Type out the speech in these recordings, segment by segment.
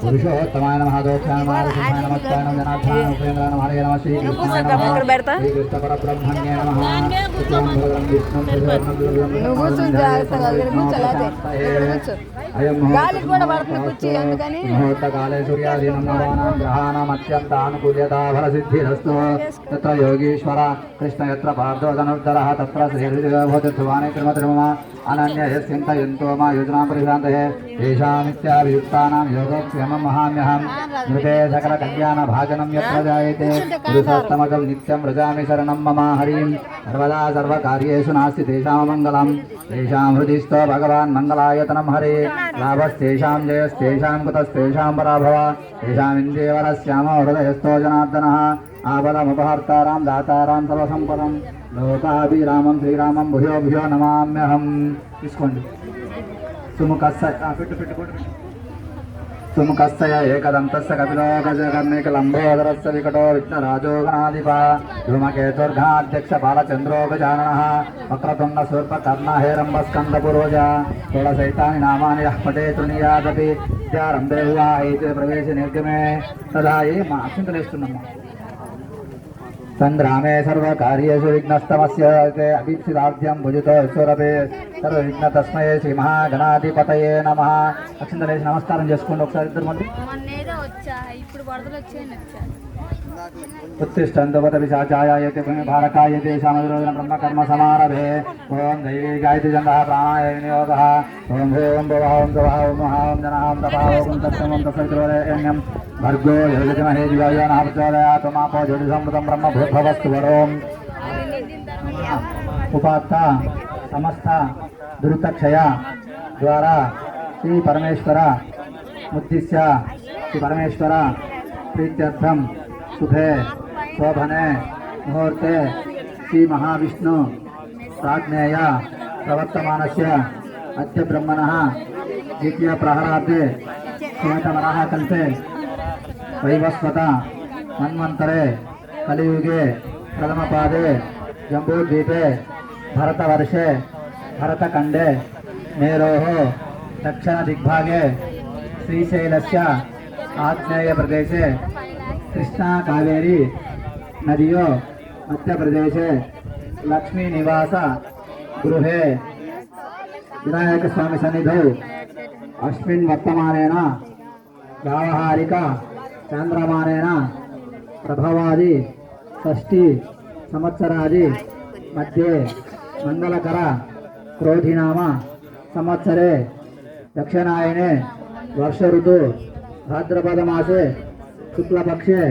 పురుషోత్తమాయ నమ దోక్షాయ నమ ఋషభాయ నమస్కాయ నమ జనార్దనాయ నమ ఉపేంద్రాయ నమ హరే నమ శ్రీ కృష్ణాయ నమ శ్రీకృష్ణ పరబ్రహ్మణ్యే నమ శుక్లం భద్రం విష్ణుం శశివర్ణం దుర్గం నువ్వు కూర్చుని జాగ్రత్తగా దగ్గర కూర్చోలేదే ఇక్కడ కూర్చో। గాలికి కూడా పడుతుంది కుర్చీ అందుకని ముహూర్తకాలే సూర్యాధీనం నవానాం గ్రహాణం అత్యంత అనుకూల్యతా ఫలసిద్ధిరస్తు తత్ర యోగీశ్వర కృష్ణ యత్ర పార్థో ధనుర్ధర తత్ర శ్రీహృదిభూతి ధ్రువాణి తిరుమతిరుమ అనన్య చింతయంతో మా యోజనాం పరిశాంతయే తేషామిత్యాభియుక్తానాం యోగక్షేమం మహామ్యహం మృతే సకల కళ్యాణ భాజనం యత్ర జాయతే పురుషోత్తమకం నిత్యం వ్రజామి శరణం మమ హరిం సర్వదా సర్వకార్యేషు నాస్తి తేషాం మంగళం తేషాం హృదిస్థో భగవాన్ మంగళాయతనం హరే లాభస్తేషాం జయస్తేషాం కుతస్తేషాం పరాభవ తేషామిందేవరస్యామ హృదయస్థో జనార్దనः ఆపదముపహర్తారాం దాతారాం సర్వసంపదం లోకాభిరామం శ్రీరామం భూయో భూయో నమామ్యహం తీసుకోండి। సుముఖస్స ఆ, పెట్టు పెట్టు పెట్టు పెట్టు. సుముఖస్తయ ఏకదంతస్య కపిలో గజకర్ణికలంబోదరస్య వికటో విఘ్నరాజో ధూమకేతుర్ఘాధ్యక్ష బాలచంద్రో గజాననः వక్రతుండ శూర్పకర్ణ హేరంబస్కంద పురోజ షోడశైతాని నామాని యః పటే తృణీయాదపి విద్యారంభే వివాహైతే ప్రవేశ నిర్గమే తదా ఏ మా అక్షింతలేస్తున్నమ్మా సంగ్రామే సర్వకార్యేషు విఘ్నస్తమస్య అభీప్సితార్థ్యం భుజితో ఈశ్వరపే సర్వవిఘ్న తస్మయే శ్రీ మహాగణాధిపతయే నమ అక్షింతలేసి నమస్కారం చేసుకోండి ఒకసారి ఇద్దరు మంది మొన్నేదో వచ్చా? ఇప్పుడు వరదలు వచ్చాయని వచ్చా? ఉత్తిష్టంతు పిశాచాయతే భారకాయతే సమద్రోదన బ్రహ్మకర్మ సమారభే. ఓం దైవీ గాయత్రి జంగः ప్రాణాయ వినియోగः. ఓం ఓం భవः ఓం తవः ఓం మహా ఓం జనः ఓం తపः ఓం తత్సమం తత్సవిత్రోదయన్యం భర్గో యోగజమహే దివాయో నామ ప్రచోదయాత్ మాపో జ్యోతి సంవృతం బ్రహ్మ భూద్భవస్తు శ్రీ పరమేశ్వర ప్రీత్యర్థం శుభే శోభనే ముహూర్తే శ్రీ మహావిష్ణు ప్రాజ్ఞేయ ప్రవర్తమానస్ అద్య బ్రహ్మణ ద్వితీయ ప్రహరార్థే శ్వేతమనః కల్పే వైవస్వత మన్వంతరే కలియుగే ప్రథమపాదే జంబూద్వీపే భరతవర్షే భరతఖండే మేరోः दक्षिणदिग्भागे श्रीशैलस्य आग्नेयप्रदेशे कृष्णाकावेरी नद्यो मध्यप्रदेशे लक्ष्मीनिवास गृहे विनायकस्वामिसन्निधौ अस्मिन् वर्तमानेन व्यावहारिक चान्द्रमानेन प्रभवादि షష్ఠి సంవత్సరాది మధ్యే మంగళకర క్రోధినామ సంవత్సరే దక్షిణాయనే వర్ష ఋతు భాద్రపద మాసే శుక్లపక్షే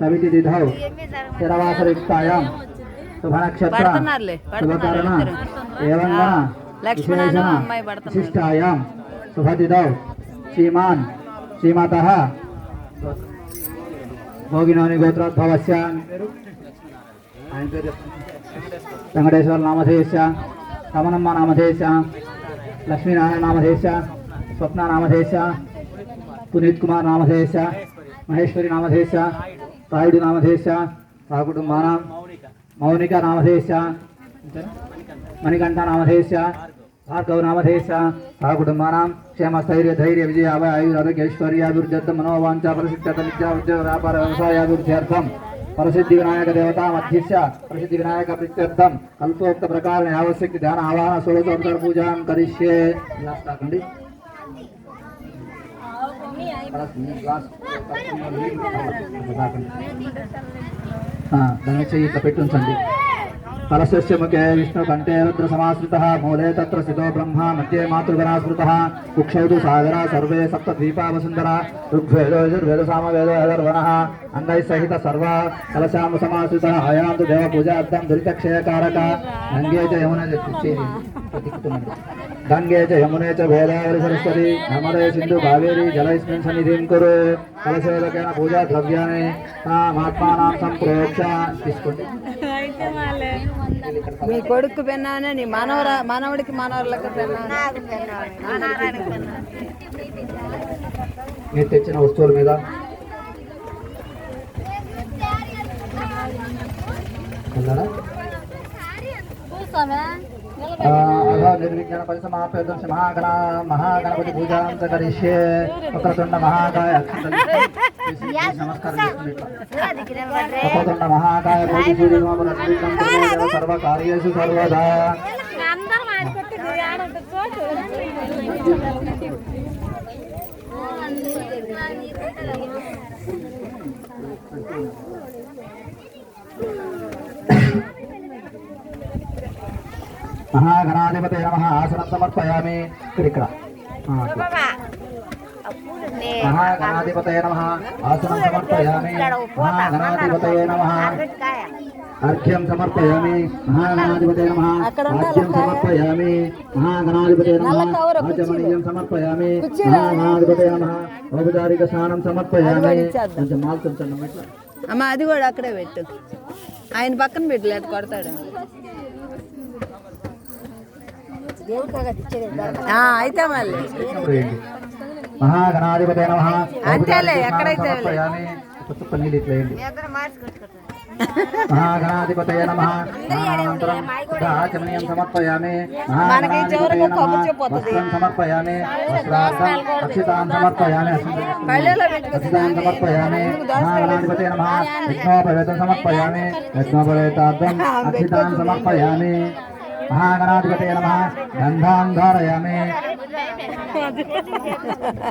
సవితి తిథౌ స్థిరవాసయుక్తాయాం శుభనక్షత్ర పడుతున్నారులే, పడుతున్నారు శుభకరణ ఇద్దరు. ఏవంగా లక్ష్మణను విశేషణ అమ్మాయి పడుతున్నారు. విశిష్టాయాం శుభతిథౌ శ్రీమాన్ శ్రీమతః భోగినోని గోత్రోద్భవస్య ఆయన పేరు చెప్పండి. వెంకటేశ్వర నామధేయస్య రమణమ్మ నామధేయస్య లక్ష్మీనారాయణ నామధేయస్య స్వప్న నామధేయస్య పునీత్ కుమార్ నామధేశ మహేశ్వరి నామధేశ రాయుడు నామధేశ ఆ కుటుంబానాం మౌనిక నామధేశ మణికంఠ నామధేశ భార్గవ నామధేశ ఆ కుటుంబానాం క్షేమ స్థైర్య ధైర్య విజయ అభయ ఆయుర ఆరోగ్యైశ్వర్యాభివృద్ధ్యర్థం మనోవాంఛ పరిశుద్ధత విద్యా ఉద్యోగ వ్యాపార వ్యవసాయాభివృద్ధ్యర్థం ప్రసిద్ధి వినాయక దేవతా మధ్యస్య ప్రసిద్ధి వినాయక ప్రీత్యర్థం కల్పోక్త ప్రకారం యావశక్తి ధ్యాన ఆవాహన సోలోచోత్తర పూజాం కరిష్యే ఇలా కాకండి దాని ఇట్లా పెట్టి ఉంచండి. కలశస్య ముఖే విష్ణు కంఠే రుద్ర సమాశ్రిత మూలే తత్ర స్థితో బ్రహ్మ మధ్యే మాతృగణాశ్రుత స్మృత సాగర సర్వే సప్త ద్వీపా వసుంధర ఋగ్వేదో యజుర్వేద సామవేదో అధర్వణ అంగై సహిత సర్వ కలశామ సమాశ్రిత అయాంతు దేవ పూజార్థం దురితక్షయకారక గంగే చ యమున తిక్కుతున్నాడు గంగే చ యమునే చ గోదావరి సరస్వతి నర్మదే సింధు కావేరి జలైస్మిన్ సన్నిధిం కురు కలశోదకేన పూజా ద్రవ్యాన్ని తామాత్మానాం సంప్రోక్ష తీసుకోండి మీ కొడుకు పెన్నానే నీ మనవర మనవడికి మనవరులకు పెన్నా మీరు తెచ్చిన వస్తువుల మీద. ఆ, ఆధార్ నిర్విజ్ఞాన పరిసమాప్యర్థం శ్రీ మహాగణ మహాగణపతి పూజాం చ కరిష్యే. వక్రతుండ మహాకాయ నమస్కారం. వక్రతుండ మహాకాయ నిర్విఘ్నం కురుదేవ సర్వ కార్యేషు సర్వదా. మహాగణాధిపతే నమ. ఆసనం సమర్పయామి. ఇక్కడ నమ. ఆసనం సమర్పయామి. మహాగణాధిపతయ నమ. అర్ఘ్యం సమర్పయామి. నమ. ఆజ్యం సమర్పయామి. నమ. ఆచమనీయం నమ. ఔపచారిక స్నానం సమర్పయామి. కొంచెం అమ్మ అది కూడా అక్కడే పెట్టు. ఆయన పక్కన పెట్టు లేదు కొడతాడు. అయితే మళ్ళీ. మహాగణాధిపతయ నమ. అంతేలే, ఎక్కడైతే మహాగణాధిపతయ నమ. అనంతరం ఆచమనీయం సమర్పయామి. వస్త్రం వస్త్రార్థం మహాగణాధిపతయ నమ. యజ్ఞోపవేతం సమర్పయామి. యజ్ఞోపవేతార్థం అక్షితాన్ సమర్పయామి. ధారయామి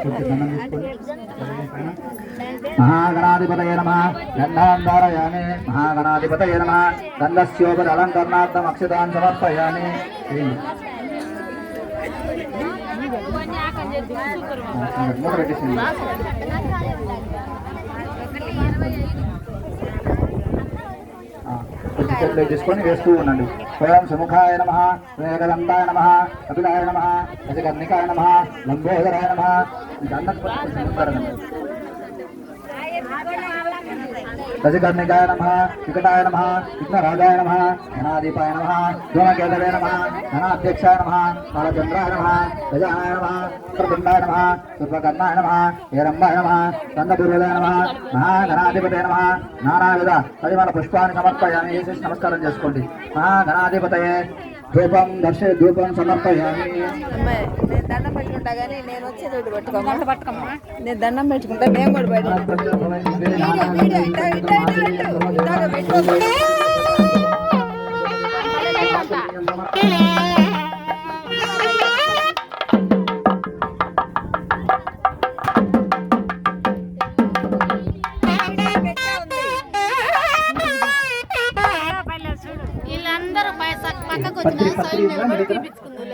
కొంచెం దండం తీసుకోండి. మహాగణాధిపతయ నమ. గంధాన్ ధారయామి మహాగణాధిపతయ నమ. గంధస్యోపరి అలంకరణార్థం అక్షతాన్ సమర్పయామి. మూట పెట్టేసింది చేతిలో తీసుకొని వేస్తూ ఉండండి. స్వయం సుముఖాయ నమ వేగదంతాయ నమ కపిలాయ నమ గజకర్ణికాయ నమ లంబోదరాయ నమ. అన్నట్టు అన్నది నమ వికటాయ నమ విఘ్నరాజాయ నమ ధనాధిపాయ నమ ధూమకేతవే నమ ధనాధ్యక్షాయ నమ బాలచంద్రాయ నమ గజాయ నమ ప్రపిండాయ నమ సూర్పకర్ణాయ నమ హేరంబాయ నమ దండపూర్వదాయ నమ మహాగణాధిపతే నమ నానావిధ పరిమళ పుష్పాన్ని సమర్పయాన్ని వేసేసి నమస్కారం చేసుకోండి. మహాగణాధిపతయే. ధూపం దర్శ ధూపం సమర్పయామి. నేను దండం పెట్టుకుంటా కానీ నేను పట్టుకోమ్మా పట్టుకోమ్మా నేను దండం పెట్టుకుంటా కూడా బయట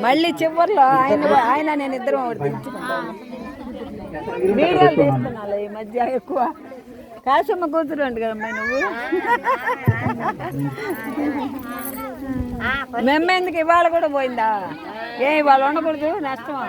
మళ్ళీ చివర్లో ఆయన ఆయన నేను ఇద్దరం వీడియోలు తీస్తున్నాను ఈ మధ్య ఎక్కువ. కాసమ్మ కూతురు అంట కదమ్మా నువ్వు. మెమ్మ ఎందుకు ఇవాళ కూడా పోయిందా? ఏ ఇవాళ ఉండకూడదు నష్టం.